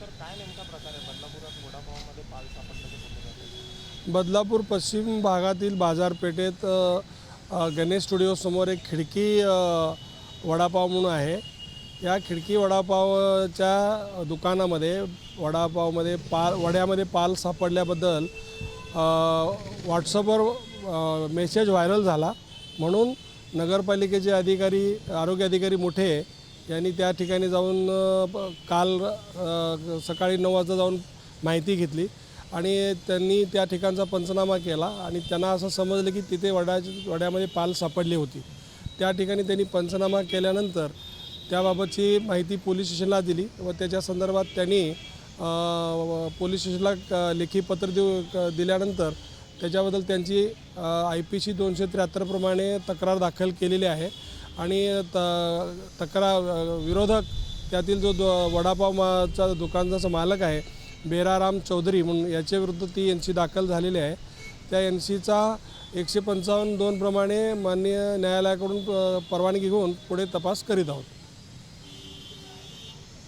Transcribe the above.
Sir काय नेमका प्रकार आहे? बदलापुरात वडापावमध्ये पाल सापडल्याचं बदलापूर पश्चिम भागातील बाजारपेठेत गणेश स्टुडिओसमोर एक खिडकी वडापाव म्हणून आहे. या खिडकी वडापावच्या दुकानामध्ये वडापावमध्ये पाल वड्यामध्ये पाल सापडल्याबद्दल व्हॉट्सअपवर मेसेज व्हायरल झाला. म्हणून नगरपालिकेचे अधिकारी आरोग्य अधिकारी मोठे यांनी त्या ठिकाणी जाऊन प- काल सकाळी नऊ वाजता जाऊन माहिती घेतली आणि त्यांनी त्या ठिकाणचा पंचनामा केला आणि त्यांना असं समजलं की तिथे वड्याची वड्यामध्ये पाल सापडली होती. त्या ठिकाणी त्यांनी पंचनामा केल्यानंतर त्याबाबतची माहिती पोलीस स्टेशनला दिली व त्याच्या संदर्भात त्यांनी पोलीस स्टेशनला लेखी पत्र देऊ क- दिल्यानंतर त्याच्याबद्दल त्यांची आय पी सी दोनशे त्र्याहत्तरप्रमाणे तक्रार दाखल केलेली आहे. आणि त तक्रार विरोधक त्यातील जो दो वडापावचा दुकानचा मालक आहे बेराराम चौधरी म्हणून याच्याविरुद्ध ती एन सी दाखल झालेली आहे. त्या एन सीचा एकशे पंचावन्न दोनप्रमाणे माननीय न्यायालयाकडून परवानगी घेऊन पुढे तपास करीत आहोत.